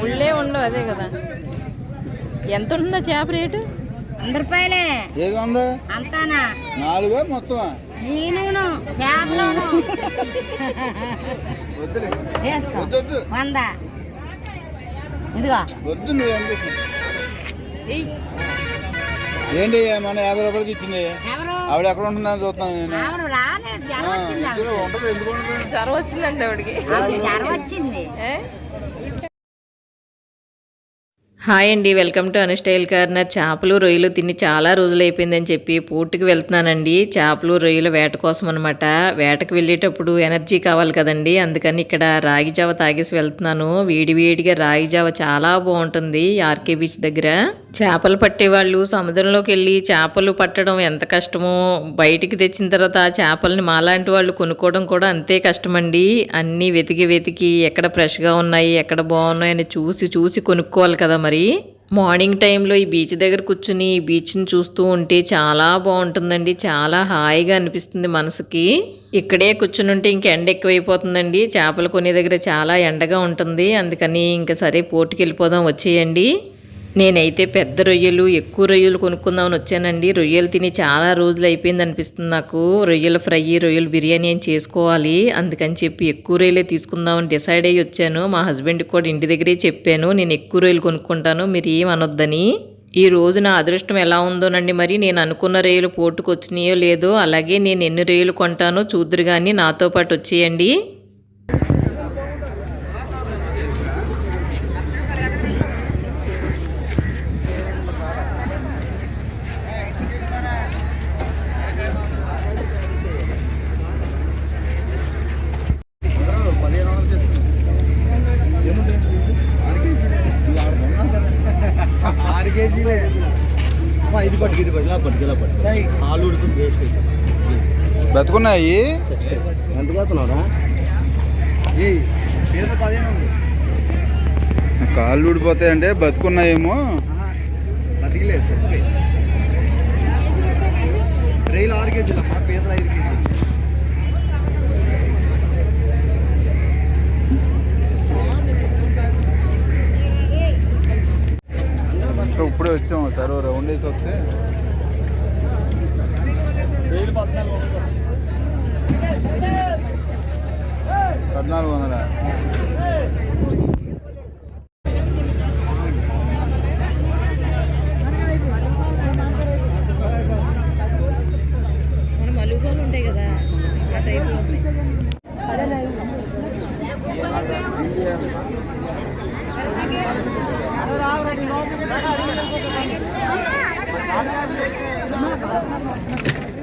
ముళ్ళే ఉండవు అదే కదా. ఎంత ఉంటుందా చేప రేటు? వంద రూపాయలే. ఏది వంద? అంతానా? నాలుగు మొత్తం నేను వేసుకో. వంద. ఇదిగో. వద్దు ఏంటి మన యాభై రూపాయలకి ఇచ్చింది? ఎవరు? ఆవిడ ఎక్కడ ఉంటుందని చూస్తాను నేను. జ్వరం వచ్చిందండి ఆవిడకి. హాయ్ అండి వెల్కమ్ టు అనుస్టైల్ కార్నర్. చేపలు రొయ్యలు తిని చాలా రోజులు అయిపోయిందని చెప్పి పూర్తికి వెళ్తున్నానండి. చేపలు రొయ్యలు వేట కోసం అనమాట వేటకు వెళ్ళేటప్పుడు ఎనర్జీ కావాలి కదండి. అందుకని ఇక్కడ రాగి జావ తాగేసి వెళ్తున్నాను. వేడి వేడిగా రాగి జావ చాలా బాగుంటుంది ఆర్కే బీచ్ దగ్గర. చేపలు పట్టేవాళ్ళు సముద్రంలోకి వెళ్ళి చేపలు పట్టడం ఎంత కష్టమో బయటికి తెచ్చిన తర్వాత ఆ చేపలని మాలాంటి వాళ్ళు కొనుక్కోవడం కూడా అంతే కష్టమండి. అన్నీ వెతికి వెతికి ఎక్కడ ఫ్రెష్గా ఉన్నాయి ఎక్కడ బాగున్నాయని చూసి చూసి కొనుక్కోవాలి కదా మరి. మార్నింగ్ టైంలో ఈ బీచ్ దగ్గర కూర్చుని ఈ బీచ్ని చూస్తూ ఉంటే చాలా బాగుంటుందండి. చాలా హాయిగా అనిపిస్తుంది మనసుకి. ఇక్కడే కూర్చుని ఉంటే ఇంక ఎండ ఎక్కువైపోతుందండి. చేపలు కొనే దగ్గర చాలా ఎండగా ఉంటుంది. అందుకని ఇంకా సరే పోర్టుకి వెళ్ళిపోదాం వచ్చేయండి. నేనైతే పెద్ద రొయ్యలు ఎక్కువ రొయ్యలు కొనుక్కుందామని వచ్చానండి. రొయ్యలు తిని చాలా రోజులు అయిపోయింది అనిపిస్తుంది నాకు. రొయ్యల ఫ్రై రొయ్యల బిర్యానీ అని చేసుకోవాలి. అందుకని చెప్పి ఎక్కువ రొయ్యలే తీసుకుందామని డిసైడ్ అయ్యి వచ్చాను. మా హస్బెండ్కి కూడా ఇంటి దగ్గరే చెప్పాను నేను ఎక్కువ రొయ్యలు కొనుక్కుంటాను మీరు ఏం అనొద్దని. ఈ రోజు నా అదృష్టం ఎలా ఉందోనండి మరి? నేను అనుకున్న రొయ్యలు పోటుకొచ్చినాయో లేదో అలాగే నేను ఎన్ని రొయ్యలు కొంటానో చూద్దరు కానీ నాతో పాటు వచ్చేయండి. ఇది పట్టుకు ఇది పట్టు ఇలా పట్టుకు ఇలా పట్టు ఆలు ఉడుకుని వేస్ట్ బతుకున్నాయి? ఎంత చేస్తున్నావురా పదిహేను ఉంది కాళ్ళు ఊడిపోతాయంటే బతుకున్నాయేమో. బతికిలేదు రైలు ఆరు కేజీలు అమ్మా పీతలు ఐదు కేజీలు. సో ఇప్పుడే వచ్చాము సార్ రౌండ్ వేసి వస్తే. పద్నాలుగు వందలు? 何?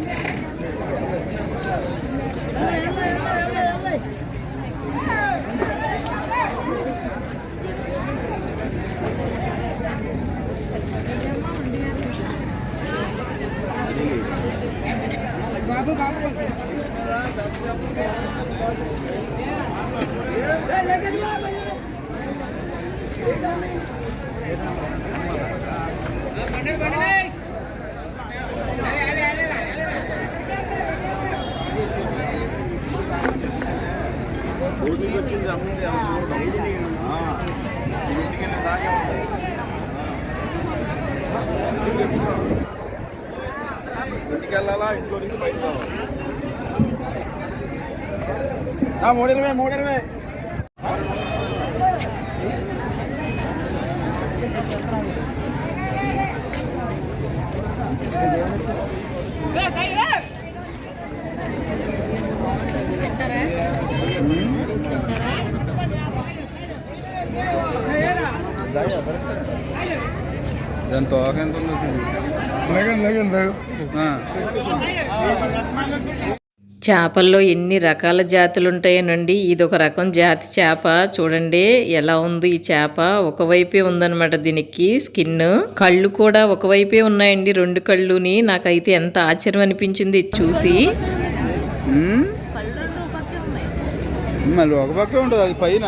ఇంటికెళ్ళాలా? ఇంట్లో నుంచి బయట మూడు ఇరవై మూడు ఇరవై దాని తోక ఎంత ఉందో. చేపల్లో ఎన్ని రకాల జాతులు ఉంటాయోనండి ఇది ఒక రకం జాతి చేప. చూడండి ఎలా ఉంది ఈ చేప? ఒకవైపే ఉందన్నమాట దీనికి స్కిన్. కళ్ళు కూడా ఒకవైపే ఉన్నాయండి రెండు కళ్ళుని. నాకైతే ఎంత ఆశ్చర్యం అనిపించింది ఇది చూసి ఒక పక్కే ఉంటుంది అది పైన.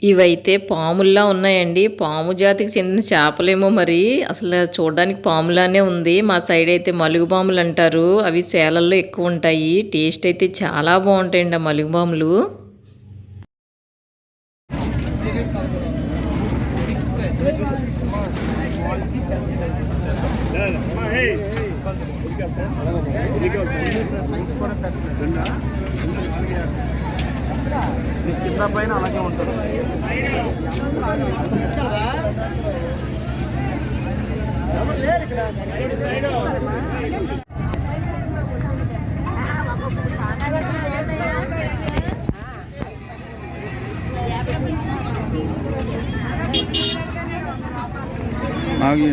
ఇవైతే పాముల్లా ఉన్నాయండి పాము జాతికి చెందిన చేపలేమో మరి అసలు చూడడానికి పాములానే ఉంది మా సైడ్ అయితే మలుగు పాములు అంటారు అవి సేలల్లో ఎక్కువ ఉంటాయి టేస్ట్ అయితే చాలా బాగుంటాయండి ఆ మలుగు పాములు కింద పైన అలాగే ఉంటుంది. ఆగి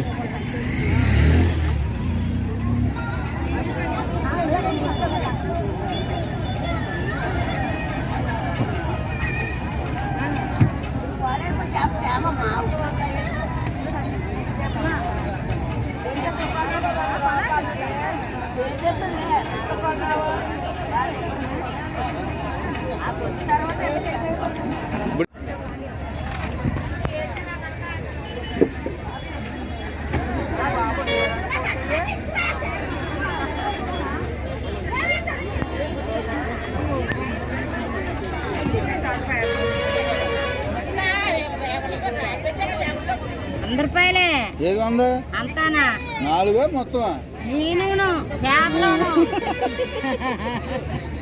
వంద రూపాయలే. ఏది వంద? అంతానా? నాలుగా మొత్తం నేను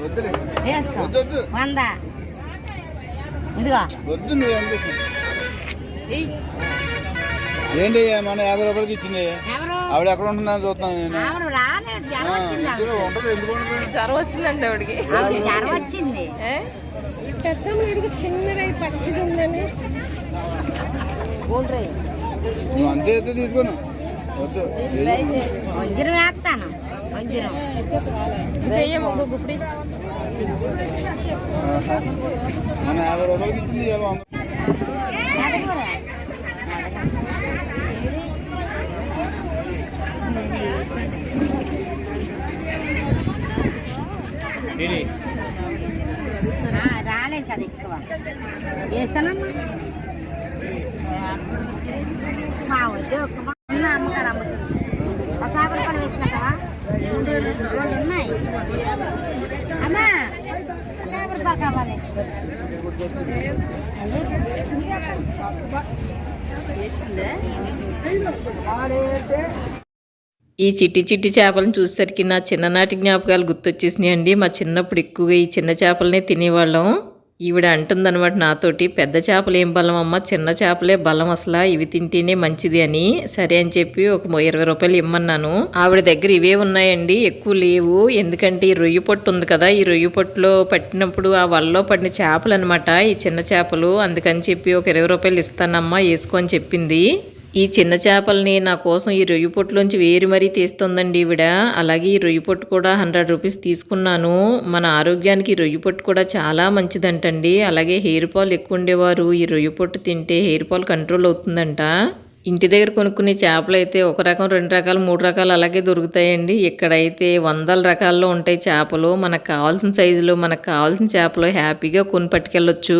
వద్దులే. వేసుకో. వంద. ఇదిగో. వద్దు నువ్వు ఏంటి మన యాభై రూపాయలకి ఇచ్చింది? ఆవిడ ఎక్కడ ఉంటుందని చూస్తాను నేను. ఉంటుంది ఎందుకు జ్వరం వచ్చిందండి ఆవిడకి. ఆవిడ జ్వరం వచ్చింది. నువ్వు అంతే అయితే తీసుకోను. వద్దు. వంజరం వేస్తాను. వంజరం. మన యాభై రూపాయలకి ఇచ్చింది రాలేదు కదా ఎక్కువ. వేసానమ్మా మా ఒక్క అమ్ముతుంది ఒక యాభై రూపాయలు వేసుకుంటావా రెండు ఉన్నాయి అమ్మా ఒక యాభై రూపాయలు కావాలి ఈ చిట్టి చిట్టి చేపలను చూసేసరికి నా చిన్ననాటి జ్ఞాపకాలు గుర్తొచ్చేసినాయండి. మా చిన్నప్పుడు ఎక్కువగా ఈ చిన్న చేపలనే తినేవాళ్ళం. ఈవిడ అంటుందన్నమాట నాతోటి పెద్ద చేపలు ఏం బలం అమ్మ? చిన్న చేపలే బలం అసలు. ఇవి తింటేనే మంచిది అని. సరే అని చెప్పి ఒక ఇరవై రూపాయలు ఇమ్మన్నాను. ఆవిడ దగ్గర ఇవే ఉన్నాయండి. ఎక్కువ లేవు. ఎందుకంటే ఈ రొయ్యి పొట్టు ఉంది కదా. ఈ రొయ్యి పొట్టులో పట్టినప్పుడు ఆ వల్లో పడిన చేపలు అనమాట ఈ చిన్న చేపలు. అందుకని చెప్పి ఒక ఇరవై రూపాయలు ఇస్తానమ్మా. వేసుకో చెప్పింది. ఈ చిన్న చేపల్ని నా కోసం ఈ రొయ్యి పొట్టులోంచి వేరు మరీ తీస్తుందండి ఈవిడ. అలాగే ఈ రొయ్యి పొట్టు కూడా హండ్రెడ్ రూపీస్ తీసుకున్నాను. మన ఆరోగ్యానికి రొయ్యి పొట్టు కూడా చాలా మంచిదంటండి. అలాగే హెయిర్ ఫాల్ ఎక్కువ ఉండేవారు. ఈ రొయ్యి పొట్టు తింటే హెయిర్ ఫాల్ కంట్రోల్ అవుతుందంట. ఇంటి దగ్గర కొనుక్కునే చేపలు అయితే ఒక రకం రెండు రకాలు మూడు రకాలు అలాగే దొరుకుతాయండి. ఇక్కడైతే వందల రకాల్లో ఉంటాయి చేపలు. మనకు కావాల్సిన సైజులో మనకు కావాల్సిన చేపలు హ్యాపీగా కొని పట్టుకెళ్ళొచ్చు.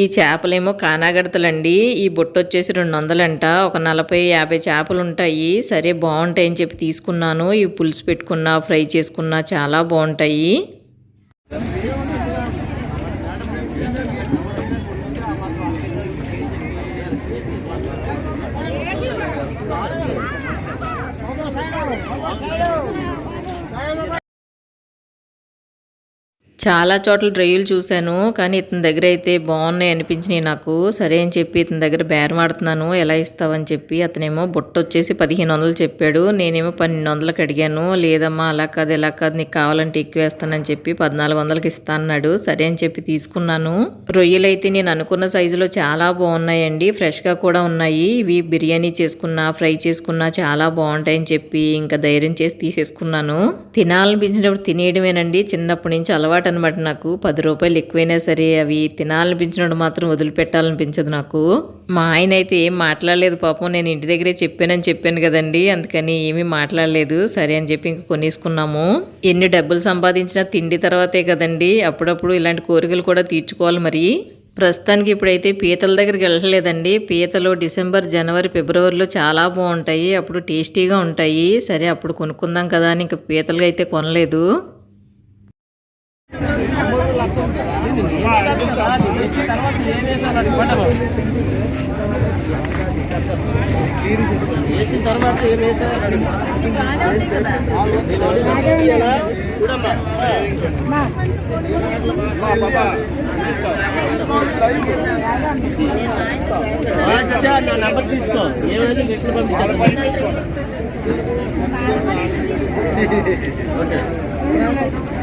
ఈ చేపలేమో కానాగడతలండి. ఈ బుట్ట వచ్చేసి రెండు వందలంట ఒక నలభై యాభై చేపలు ఉంటాయి సరే బాగుంటాయని చెప్పి తీసుకున్నాను. ఇవి పులుసు పెట్టుకున్నా ఫ్రై చేసుకున్నా చాలా బాగుంటాయి చాలా చోట్ల రొయ్యలు చూశాను కానీ ఇతని దగ్గర అయితే బాగున్నాయి అనిపించినాయి నాకు. సరే అని చెప్పి ఇతని దగ్గర బేరం ఆడుతున్నాను ఎలా ఇస్తావని చెప్పి అతనేమో బుట్ట వచ్చేసి పదిహేను వందలు చెప్పాడు. నేనేమో పన్నెండు వందలకు అడిగాను లేదమ్మా అలా కాదు ఎలా కాదు నీకు కావాలంటే ఎక్కువ వేస్తానని చెప్పి పద్నాలుగు వందలకి ఇస్తా అన్నాడు. సరే అని చెప్పి తీసుకున్నాను. రొయ్యలు అయితే నేను అనుకున్న సైజులో చాలా బాగున్నాయండి ఫ్రెష్గా కూడా ఉన్నాయి. ఇవి బిర్యానీ చేసుకున్నా ఫ్రై చేసుకున్నా చాలా బాగుంటాయని చెప్పి ఇంకా ధైర్యం చేసి తీసేసుకున్నాను. తినాలనిపించినప్పుడు తినేయడమేనండి చిన్నప్పటి నుంచి అలవాటు అనమాట నాకు. పది రూపాయలు ఎక్కువైనా సరే అవి తినాలనిపించినప్పుడు మాత్రం వదిలిపెట్టాలనిపించదు నాకు. మా ఆయన అయితే ఏం మాట్లాడలేదు పాపం నేను ఇంటి దగ్గరే చెప్పానని చెప్పాను కదండి అందుకని ఏమీ మాట్లాడలేదు. సరే అని చెప్పి ఇంక కొనేసుకున్నాము. ఎన్ని డబ్బులు సంపాదించినా తిండి తర్వాతే కదండి అప్పుడప్పుడు ఇలాంటి కోరికలు కూడా తీర్చుకోవాలి మరి. ప్రస్తుతానికి ఇప్పుడైతే పీతల దగ్గరికి వెళ్ళలేదండి పీతలు డిసెంబర్ జనవరి ఫిబ్రవరిలో చాలా బాగుంటాయి. అప్పుడు టేస్టీగా ఉంటాయి. సరే అప్పుడు కొనుక్కుందాం కదా అని ఇంకా పీతలుగా అయితే కొనలేదు. వేసిన తర్వాత ఏం వేసారు చూడమ్మా చచ్చా నా నెంబర్ తీసుకో ఏమైనా ఎట్లు పంపించాలి ఓకే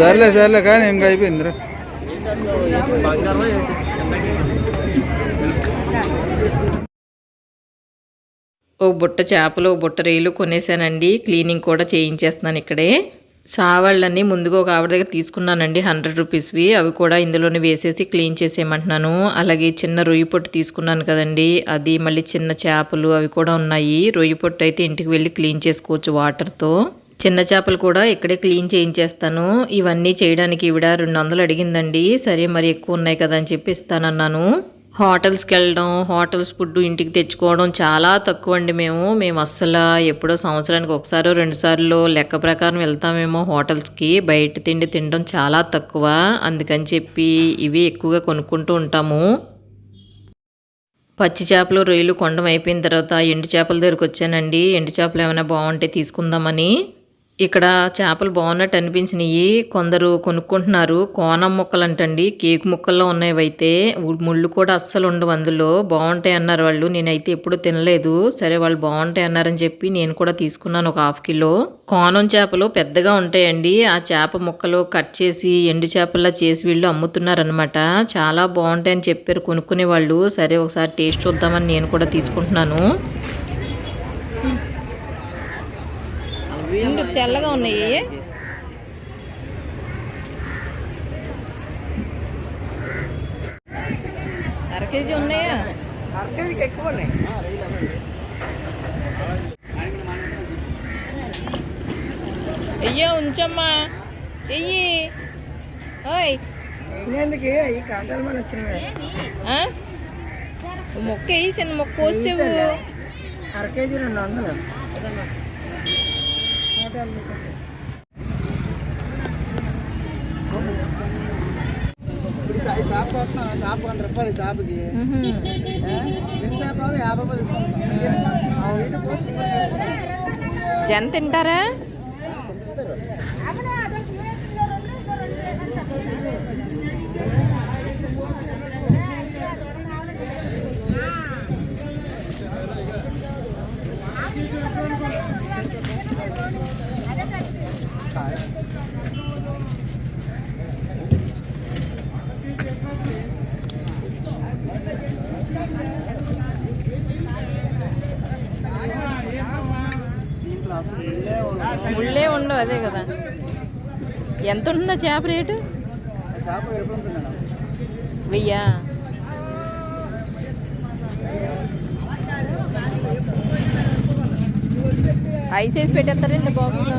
సర్లే సర్లే కానీ ఇంకా అయిపోయింది రా. ఓ బుట్ట చేపలు ఓ బుట్ట రేలు కొనేసానండి క్లీనింగ్ కూడా చేయించేస్తున్నాను ఇక్కడే. సావాళ్ళని ముందుగా ఒక ఆవిడ దగ్గర తీసుకున్నానండి హండ్రెడ్ రూపీస్వి. అవి కూడా ఇందులోనే వేసేసి క్లీన్ చేసేయమంటున్నాను. అలాగే చిన్న రొయ్యి పొట్టు తీసుకున్నాను కదండి అది మళ్ళీ చిన్న చేపలు అవి కూడా ఉన్నాయి. రొయ్యి పొట్టు అయితే ఇంటికి వెళ్ళి క్లీన్ చేసుకోవచ్చు వాటర్తో. చిన్న చేపలు కూడా ఇక్కడే క్లీన్ చేయించేస్తాను. ఇవన్నీ చేయడానికి ఈవిడ రెండు వందలు అడిగిందండి. సరే మరి ఎక్కువ ఉన్నాయి కదా అని చెప్పి ఇస్తానన్నాను. హోటల్స్కి వెళ్ళడం హోటల్స్ ఫుడ్ ఇంటికి తెచ్చుకోవడం చాలా తక్కువ అండి మేము. మేము అస్సలు ఎప్పుడో సంవత్సరానికి ఒకసారి రెండుసార్లు లెక్క ప్రకారం వెళ్తామేమో హోటల్స్కి. బయట తిండి తినడం చాలా తక్కువ. అందుకని చెప్పి ఇవి ఎక్కువగా కొనుక్కుంటూ ఉంటాము. పచ్చి చేపలు రొయ్యలు కొండం అయిపోయిన తర్వాత ఎండు చేపల దగ్గరికి వచ్చానండి ఎండు చేపలు ఏమైనా బాగుంటే తీసుకుందామని. ఇక్కడ చేపలు బాగున్నట్టు అనిపించినాయి. కొందరు కొనుక్కుంటున్నారు. కోనం ముక్కలు అంటండి కేక్ ముక్కల్లో ఉన్నవైతే అయితే ముళ్ళు కూడా అస్సలు ఉండవు అందులో. బాగుంటాయి అన్నారు వాళ్ళు. నేనైతే ఎప్పుడు తినలేదు. సరే వాళ్ళు బాగుంటాయి అన్నారని చెప్పి నేను కూడా తీసుకున్నాను ఒక హాఫ్ కిలో. కోనం చేపలు పెద్దగా ఉంటాయండి. ఆ చేప ముక్కలు కట్ చేసి ఎండు చేపల్లా చేసి వీళ్ళు అమ్ముతున్నారనమాట చాలా బాగుంటాయని చెప్పారు కొనుక్కునే వాళ్ళు. సరే ఒకసారి టేస్ట్ చూద్దామని నేను కూడా తీసుకుంటున్నాను. తెల్లగా ఉన్నాయి. అర కేజీ ఉన్నాయా? అయ్యో ఉంచమ్మా. ఎయ్యి ఓయ్? ఓ మొక్క వేయి చిన్న మొక్క కోసేవు. అర కేజీ రెండు వందలు. చేప కొట్టినా వంద రూపాయలు చేపకి చిన్న యాభై రూపాయలు తీసుకుంటాం ఏంటి జన తింటారా దీంట్లో అసలు వెళ్ళే ఉండదు. ముళ్ళే ఉండవు అదే కదా ఎంత ఉంటుందా చేప రేటు? ఆ వెయ్యా? ఐస్ వేసి పెట్టేస్తారండి బాక్స్లో?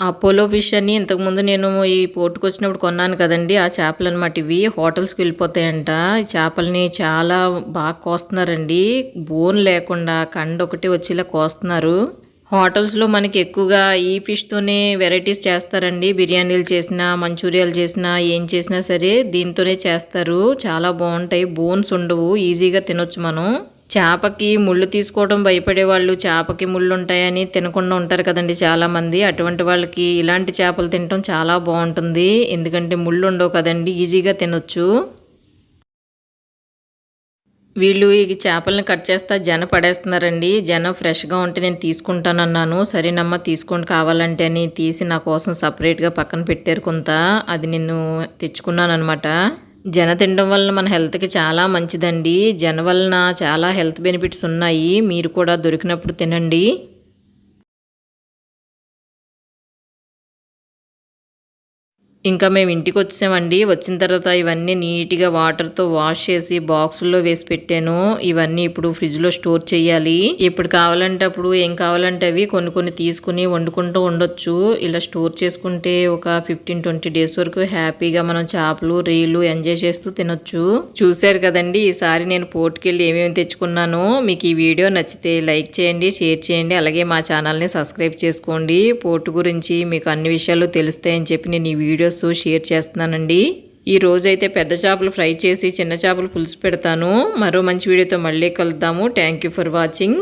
అపోలో ఫిష్ అని ఇంతకుముందు నేను ఈ పోర్టుకు వచ్చినప్పుడు కొన్నాను కదండి. ఆ చేపలు అనమాట ఇవి హోటల్స్కి వెళ్ళిపోతాయంట. ఈ చేపల్ని చాలా బాగా కోస్తున్నారండి. బోన్ లేకుండా కండ ఒకటి వచ్చేలా కోస్తున్నారు. హోటల్స్లో మనకి ఎక్కువగా ఈ ఫిష్తోనే వెరైటీస్ చేస్తారండి. బిర్యానీలు చేసినా మంచూరియాలు చేసినా ఏం చేసినా సరే దీంతోనే చేస్తారు. చాలా బాగుంటాయి. బోన్స్ ఉండవు. ఈజీగా తినొచ్చు మనం. చేపకి ముళ్ళు తీసుకోవడం భయపడే వాళ్ళు చేపకి ముళ్ళు ఉంటాయని తినకుండా ఉంటారు కదండి చాలామంది. అటువంటి వాళ్ళకి ఇలాంటి చేపలు తినటం చాలా బాగుంటుంది. ఎందుకంటే ముళ్ళు ఉండవు కదండి. ఈజీగా తినొచ్చు. వీళ్ళు ఈ చేపలను కట్ చేస్తా జన పడేస్తున్నారండి. జన ఫ్రెష్గా ఉంటే నేను తీసుకుంటానన్నాను. సరేనమ్మా తీసుకోండి కావాలంటే అని తీసి నా కోసం సపరేట్గా పక్కన పెట్టారు కొంత. అది నేను తెచ్చుకున్నాను అనమాట జన తినడం వలన మన హెల్త్కి చాలా మంచిదండి. జన వలన చాలా హెల్త్ బెనిఫిట్స్ ఉన్నాయి. మీరు కూడా దొరికినప్పుడు తినండి. ఇంకా మేము ఇంటికి వచ్చామండి. వచ్చిన తర్వాత ఇవన్నీ నీట్గా వాటర్తో వాష్ చేసి బాక్సుల్లో వేసి పెట్టాను. ఇవన్నీ ఇప్పుడు ఫ్రిడ్జ్లో స్టోర్ చేయాలి. ఇప్పుడు కావాలంటే అప్పుడు ఏం కావాలంటే అవి కొన్ని కొన్ని తీసుకుని వండుకుంటూ ఉండొచ్చు. ఇలా స్టోర్ చేసుకుంటే ఒక ఫిఫ్టీన్ ట్వంటీ డేస్ వరకు హ్యాపీగా మనం చేపలు రీలు ఎంజాయ్ చేస్తూ తినొచ్చు. చూశారు కదండి ఈసారి నేను పోర్టుకెళ్ళి ఏమేమి తెచ్చుకున్నాను. మీకు ఈ వీడియో నచ్చితే లైక్ చేయండి షేర్ చేయండి. అలాగే మా ఛానల్ని సబ్స్క్రైబ్ చేసుకోండి. పోర్టు గురించి మీకు అన్ని విషయాలు తెలుస్తాయని చెప్పి నేను ఈ వీడియో వీడియోస్ షేర్ చేస్తున్నానండి. ఈ రోజైతే పెద్ద చేపలు ఫ్రై చేసి చిన్న చేపలు పులుసు పెడతాను. మరో మంచి వీడియోతో మళ్ళీ కలుద్దాము. Thank you for watching